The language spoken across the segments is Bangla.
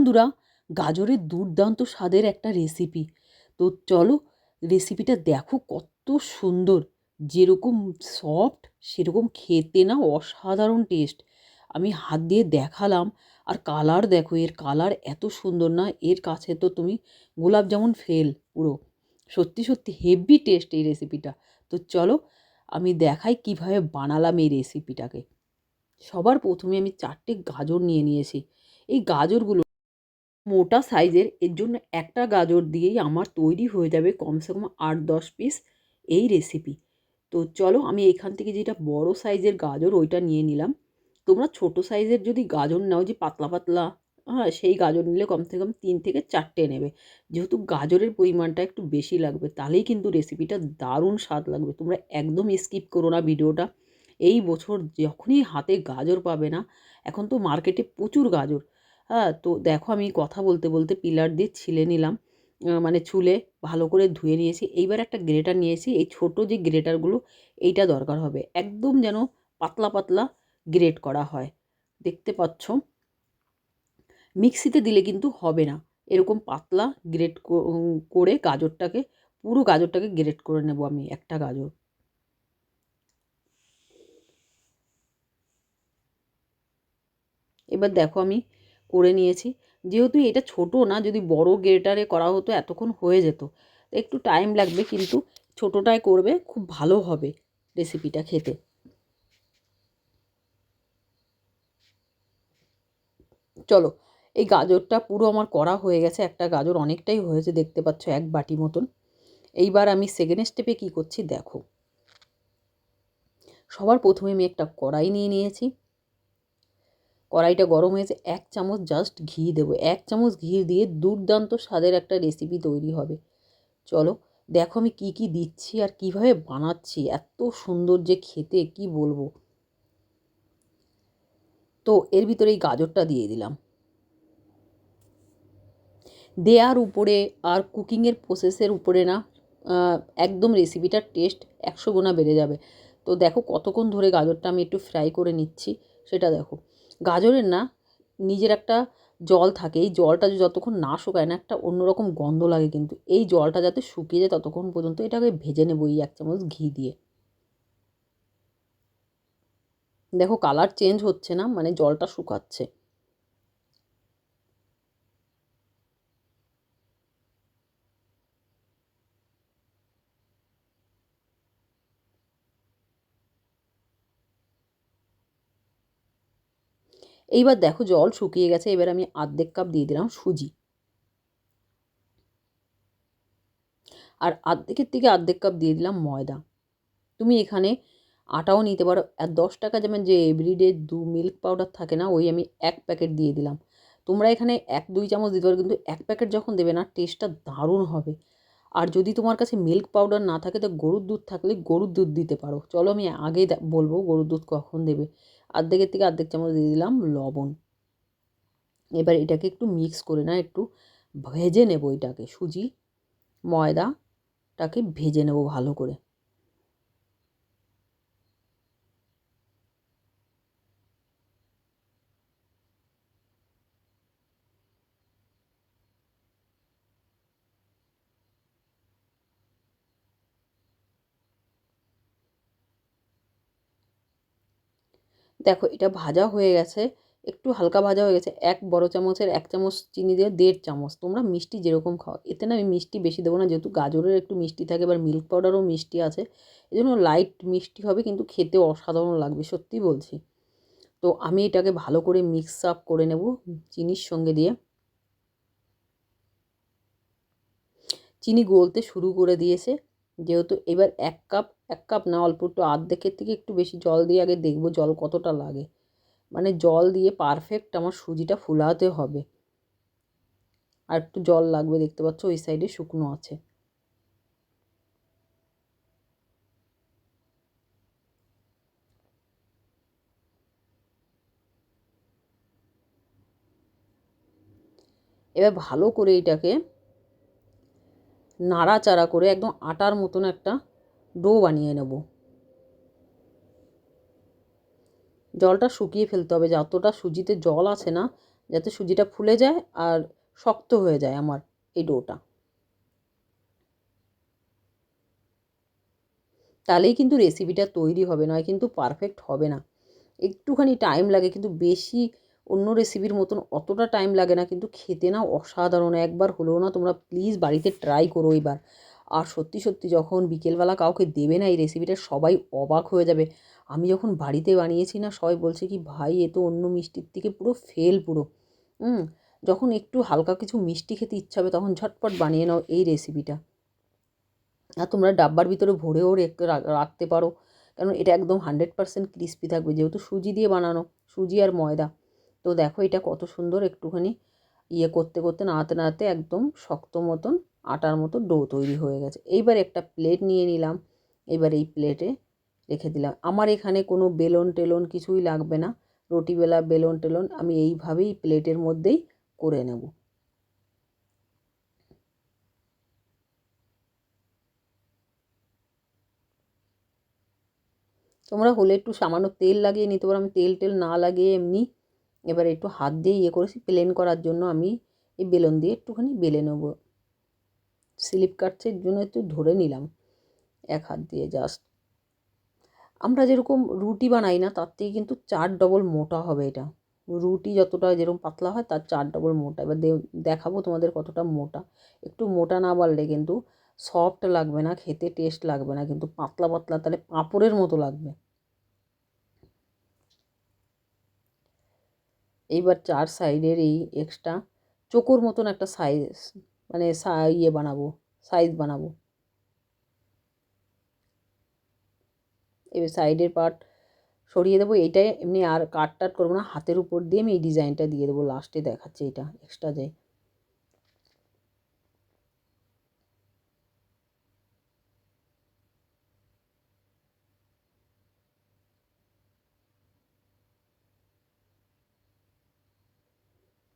বন্ধুরা, গাজরের দুর্দান্ত স্বাদের একটা রেসিপি তো চলো রেসিপিটা দেখো কত সুন্দর। যেরকম সফট সেরকম খেতে না অসাধারণ টেস্ট আমি হাত দিয়ে দেখালাম, আর কালার দেখো, এর কালার এত সুন্দর না, এর কাছে তো তুমি গোলাপ জামুন ফেল পুরো। সত্যি সত্যি হেভি টেস্ট এই রেসিপিটা তো চলো, আমি দেখাই কীভাবে বানালাম এই রেসিপিটাকে সবার প্রথমে আমি চারটে গাজর নিয়ে নিয়েছি। এই গাজরগুলো মোটা সাইজের, এর জন্য একটা গাজর দিয়েই আমার তৈরি হয়ে যাবে কমসে কম আট দশ পিস এই রেসিপি তো চলো আমি এখান থেকে যেটা বড় সাইজের গাজর ওইটা নিয়ে নিলাম। তোমরা ছোট সাইজের যদি গাজর নাও, যে পাতলা পাতলা হ্যাঁ সেই গাজর নিলে কমসে কম তিন থেকে চারটে নেবে। যেহেতু গাজরের পরিমাণটা একটু বেশি লাগবে, তাহলেই কিন্তু রেসিপিটা দারুণ স্বাদ লাগবে। তোমরা একদম স্কিপ করো না ভিডিওটা। এই বছর যখনই হাতে গাজর পাবে না, এখন তো মার্কেটে প্রচুর গাজর। হ্যাঁ তো দেখো আমি কথা বলতে বলতে পিলার দিয়ে ছিলে নিলাম। মানে ছুলে ভালো করে ধুয়ে নিয়েছি। এইবার একটা গ্রেটার নিয়েছি। এই ছোট যে গ্রেটারগুলো, এইটা দরকার হবে। একদম যেন পাতলা পাতলা গ্রেট করা হয়। দেখতে পাচ্ছ? মিক্সিতে দিলে কিন্তু হবে না। এরকম পাতলা গ্রেট করে গাজরটাকে, পুরো গাজরটাকে গ্রেট করে নেব আমি একটা গাজর। এবার দেখো আমি করে নিয়েছি। যেহেতু এটা ছোট না, যদি বড় গ্রেটারে করা হতো, এতক্ষণ হয়ে যেত। একটু টাইম লাগবে কিন্তু ছোটোটায় করবে, খুব ভালো হবে রেসিপিটা খেতে। চলো, এই গাজরটা পুরো আমার করা হয়ে গেছে। একটা গাজর অনেকটাই হয়েছে, দেখতে পাচ্ছ, এক বাটি মতন। এইবার আমি সেকেন্ড স্টেপে কী করছি, দেখো। সবার প্রথমে আমি একটা কড়াই নিয়ে নিয়েছি। কড়াইটা গরম হয়েছে, এক চামচ জাস্ট ঘি দেবো। এক চামচ ঘি দিয়ে দুর্দান্ত স্বাদের একটা রেসিপি তৈরি হবে। চলো, দেখো আমি কি কি দিচ্ছি আর কীভাবে বানাচ্ছি, এত সুন্দর যে খেতে, কি বলব? তো এর ভিতরে এই গাজরটা দিয়ে দিলাম। দেয়ার উপরে আর কুকিংয়ের প্রসেসের উপরে না একদম রেসিপিটার টেস্ট একশো গুণা বেড়ে যাবে। তো দেখো কতক্ষণ ধরে গাজরটা আমি একটু ফ্রাই করে নিচ্ছি, সেটা দেখো। গাজরের না নিজের একটা জল থাকে, এই জলটা যতক্ষণ না শুকায় না, একটা অন্যরকম গন্ধ লাগে কিন্তু। এই জলটা যাতে শুকিয়ে যায় ততক্ষণ পর্যন্ত এটাকে ভেজে নেব এই এক চামচ ঘি দিয়ে। দেখো কালার চেঞ্জ হচ্ছে না মানে জলটা শুকাচ্ছে। এইবার দেখো জল শুকিয়ে গেছে, এবার আমি আর্ধেক কাপ দিয়ে দিলাম সুজি। আর আর্ধেকের থেকে আর্ধেক কাপ দিয়ে দিলাম ময়দা। তুমি এখানে আটাও নিতে পারো, আর দশ টাকা যেমন যে এভরিডে দু মিল্ক পাউডার থাকে না, ওই আমি এক প্যাকেট দিয়ে দিলাম। তোমরা এখানে এক দুই চামচ দিতে পারো, কিন্তু এক প্যাকেট যখন দেবে না টেস্টটা দারুণ হবে। আর যদি তোমার কাছে মিল্ক পাউডার না থাকে, তো গরুর দুধ থাকলে গরুর দুধ দিতে পারো। চলো আমি আগে বলব গরুর দুধ কখন দেবে। আর্ধেকের থেকে আর্ধেক চামচ দিয়ে দিলাম লবণ। এবার এটাকে একটু মিক্স করে না, একটু ভেজে নেব এটাকে। সুজি, ময়দাটাকে ভেজে নেব ভালো করে। দেখো এটা ভাজা হয়ে গেছে, একটু হালকা ভাজা হয়ে গেছে, এক বড় চামচের এক চামচ চিনি দিয়ে দেড় চামচ। তোমরা মিষ্টি যেরকম খাও, এতে না আমি মিষ্টি বেশি দেবো না, যেহেতু গাজরের একটু মিষ্টি থাকে, এবার মিল্ক পাউডারও মিষ্টি আছে এই জন্য লাইট মিষ্টি হবে, কিন্তু খেতে অসাধারণ লাগবে, সত্যি বলছি। তো আমি এটাকে ভালো করে মিক্স আপ করে নেব চিনির সঙ্গে দিয়ে। চিনি গলতে শুরু করে দিয়েছে যেহেতু এবার এক কাপ এক কাপ না, অল্প একটু আর্ধেকের থেকে একটু বেশি জল দিয়ে আগে দেখব জল কতটা লাগে। মানে জল দিয়ে পারফেক্ট আমার সুজিটা ফুলাতে হবে। আর একটু জল লাগবে, দেখতে পাচ্ছ ওই সাইডে শুকনো আছে। এবার ভালো করে এটাকে নাড়াচাড়া করে একদম আটার মতন একটা ডো বানিয়ে নেব। জলটা শুকিয়ে ফেলতে হবে, যতটা সুজিতে জল আছে না, যাতে সুজিটা ফুলে যায় আর শক্ত হয়ে যায় আমার এই ডোটা। তাহলেই কিন্তু রেসিপিটা তৈরি হবে, নয় কিন্তু পারফেক্ট হবে না। একটুখানি টাইম লাগে, কিন্তু বেশি অন্য রেসিপির মতন অতটা টাইম লাগে না, কিন্তু খেতে না অসাধারণ, একবার হলেও না তোমরা প্লিজ বাড়িতে ট্রাই করো এবার। আর সত্যি সত্যি যখন বিকেলবেলা কাউকে দেবে না এই রেসিপিটা সবাই অবাক হয়ে যাবে। আমি যখন বাড়িতে বানিয়েছি না, সবাই বলছে কি, ভাই, এ তো অন্য মিষ্টির থেকে পুরো ফেল পুরো। হুম, যখন একটু হালকা কিছু মিষ্টি খেতে ইচ্ছা হবে, তখন ঝটপট বানিয়ে নাও এই রেসিপিটা আর তোমরা ডাব্বার ভিতরে ভরেও রেখে রাখতে পারো। কারণ এটা একদম হান্ড্রেড পারসেন্ট ক্রিস্পি থাকবে, যেহেতু সুজি দিয়ে বানানো, সুজি আর ময়দা। তো দেখো এটা কত সুন্দর একটুখানি ইয়ে করতে করতে, নাড়াতে নাড়াতে একদম শক্ত মতন আটার মতো ডো তৈরি হয়ে গেছে। এইবার একটা প্লেট নিয়ে নিলাম, এবার এই প্লেটে রেখে দিলাম। আমার এখানে কোনো বেলন টেলন কিছুই লাগবে না, রুটিবেলা বেলন টেলন আমি এইভাবেই প্লেটের মধ্যেই করে নেব। তোমরা হলে একটু সামান্য তেল লাগিয়ে নিতে পারো, আমি তেল টেল না লাগিয়ে এমনি এবার একটু হাত দিয়ে ইয়ে করেছি প্লেন করার জন্য আমি এই বেলন দিয়ে একটুখানি বেলে নেব। স্লিপ কাটছে জন্য একটু ধরে নিলাম এক হাত দিয়ে জাস্ট আমরা যেরকম রুটি বানাই না, তার থেকে কিন্তু চার ডবল মোটা হবে এটা। রুটি যতটা যেরকম পাতলা হয়, তার চার ডবল মোটা। এবার দেখাবো তোমাদের কতটা মোটা। একটু মোটা না বাড়লে কিন্তু সফট লাগবে না, খেতে টেস্ট লাগবে না, কিন্তু পাতলা পাতলা তাহলে পাঁপড়ের মতো লাগবে। এইবার চার সাইডের এই এক্সট্রা চোকোর মতন একটা সাইজ মানে ইয়ে বানাবো সাইজ বানাবো। এবার সাইডের পার্ট সরিয়ে দেবো, এইটাই এমনি আর কাট টাট করব না, হাতের উপর দিয়ে আমি এই ডিজাইনটা দিয়ে দেবো লাস্টে দেখাচ্ছে এটা এক্সট্রা যায়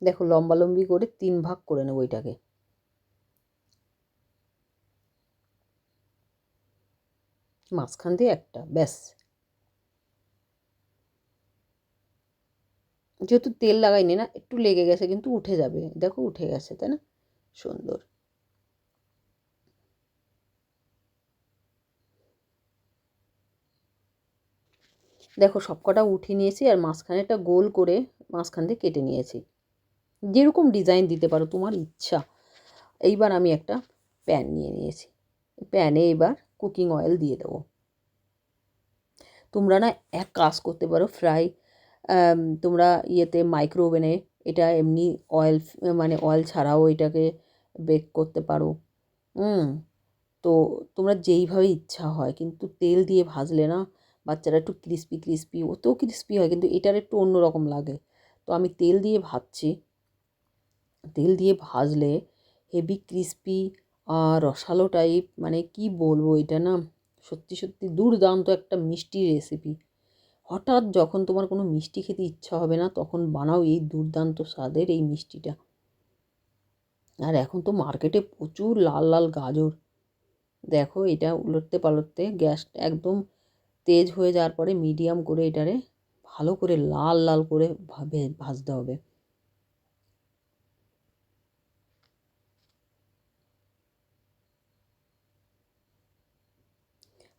দেখো লম্বালম্বি করে তিন ভাগ করে নেব এটাকে। মাঝখান দিয়ে একটা, ব্যাস। যেহেতু তেল লাগাইনি না, একটু লেগে গেছে, কিন্তু উঠে যাবে। দেখো উঠে গেছে, তাই না? সুন্দর। দেখো সবকটা উঠিয়ে নিয়েছি আর মাঝখানে একটা গোল করে মাঝখান দিয়ে কেটে নিয়েছি। যেরকম ডিজাইন দিতে পারো তোমার ইচ্ছা। এইবার আমি একটা প্যান নিয়ে নিয়েছি। প্যানে এবার কুকিং অয়েল দিয়ে দেবো। তোমরা না এক কাজ করতে পারো ফ্রাই তোমরা ইয়েতে মাইক্রো ওভেনে এটা এমনি অয়েল মানে অয়েল ছাড়াও এটাকে বেক করতে পারো। হুম, তো তোমরা যেইভাবে ইচ্ছা হয়, কিন্তু তেল দিয়ে ভাজলে না বাচ্চারা একটু ক্রিস্পি ক্রিস্পি ওতেও ক্রিস্পি হয়, কিন্তু এটার একটু অন্যরকম লাগে। তো আমি তেল দিয়ে ভাজছি। তেল দিয়ে ভাজলে হেভি ক্রিস্পি আর রসালো টাইপ মানে কি বলব এটা না? সত্যি সত্যি দুর্দান্ত একটা মিষ্টি রেসিপি হঠাৎ যখন তোমার কোনো মিষ্টি খেতে ইচ্ছা হবে না, তখন বানাও এই দুর্দান্ত স্বাদের এই মিষ্টিটা। আর এখন তো মার্কেটে প্রচুর লাল লাল গাজর। দেখো এটা উলটতে পালটতে গ্যাস একদম তেজ হয়ে যাওয়ার পরে মিডিয়াম করে এটারে ভালো করে লাল লাল করে ভাজতে হবে।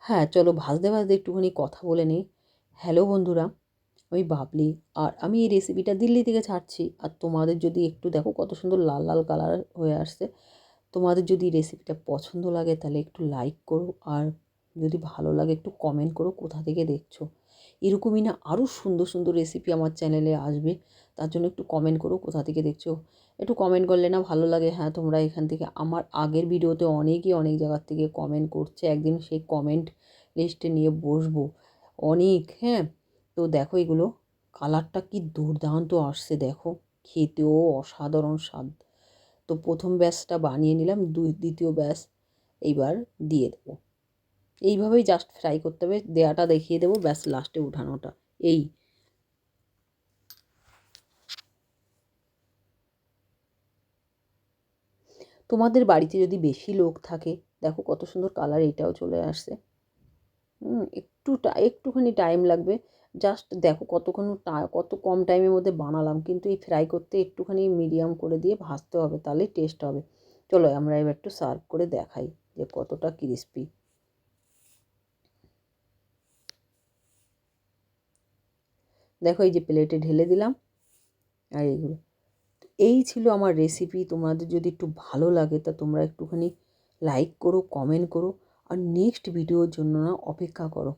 হ্যাঁ চলো ভাজতে ভাজতে একটুখানি কথা বলে নিই। হ্যালো বন্ধুরা, আমি বাবলি আর আমি এই রেসিপিটা দিল্লি থেকে ছাড়ছি। আর তোমাদের যদি একটু দেখো কত সুন্দর লাল লাল কালার হয়ে আসছে। তোমাদের যদি রেসিপিটা পছন্দ লাগে তাহলে একটু লাইক করো আর যদি ভালো লাগে একটু কমেন্ট করো, কোথা থেকে দেখছ? এরকমই না আরও সুন্দর সুন্দর রেসিপি আমার চ্যানেলে আসবে। তার জন্য একটু কমেন্ট করো, কোথা থেকে দেখছ? একটু কমেন্ট করলে না ভালো লাগে। হ্যাঁ তোমরা এখান থেকে, আমার আগের ভিডিওতে অনেকই অনেক জায়গার থেকে কমেন্ট করছে। একদিন সেই কমেন্ট লিস্টে নিয়ে বসবো। অনেক হ্যাঁ? তো দেখো এগুলো কালারটা কি দুর্দান্ত আসছে, দেখো। খেতেও অসাধারণ স্বাদ। তো প্রথম ব্যাসটা বানিয়ে নিলাম, দুই, দ্বিতীয় ব্যাস এইবার দিয়ে দেবো। এইভাবেই জাস্ট ফ্রাই করতে হবে। দেয়াটা দেখিয়ে দেবো, ব্যাস লাস্টে উঠানোটা। এই। তোমাদের বাড়িতে যদি বেশি লোক থাকে, দেখো কত সুন্দর কালার এইটাও চলে আসছে। একটু একটুখানি টাইম লাগবে। জাস্ট দেখো কতক্ষণ কত কম টাইমের মধ্যে বানালাম, কিন্তু এই ফ্রাই করতে একটুখানি মিডিয়াম করে দিয়ে ভাজতে হবে, তাহলেই টেস্ট হবে। চলো আমরা এবার একটু সার্ভ করে দেখাই যে কতটা ক্রিস্পি দেখো এই যে প্লেটে ঢেলে দিলাম আর এইগুলো। এই ছিল আমার রেসিপি তোমাদের যদি একটু ভালো লাগে তা তোমরা একটুখানি লাইক করো কমেন্ট করো, আর নেক্সট ভিডিওর জন্য না অপেক্ষা করো।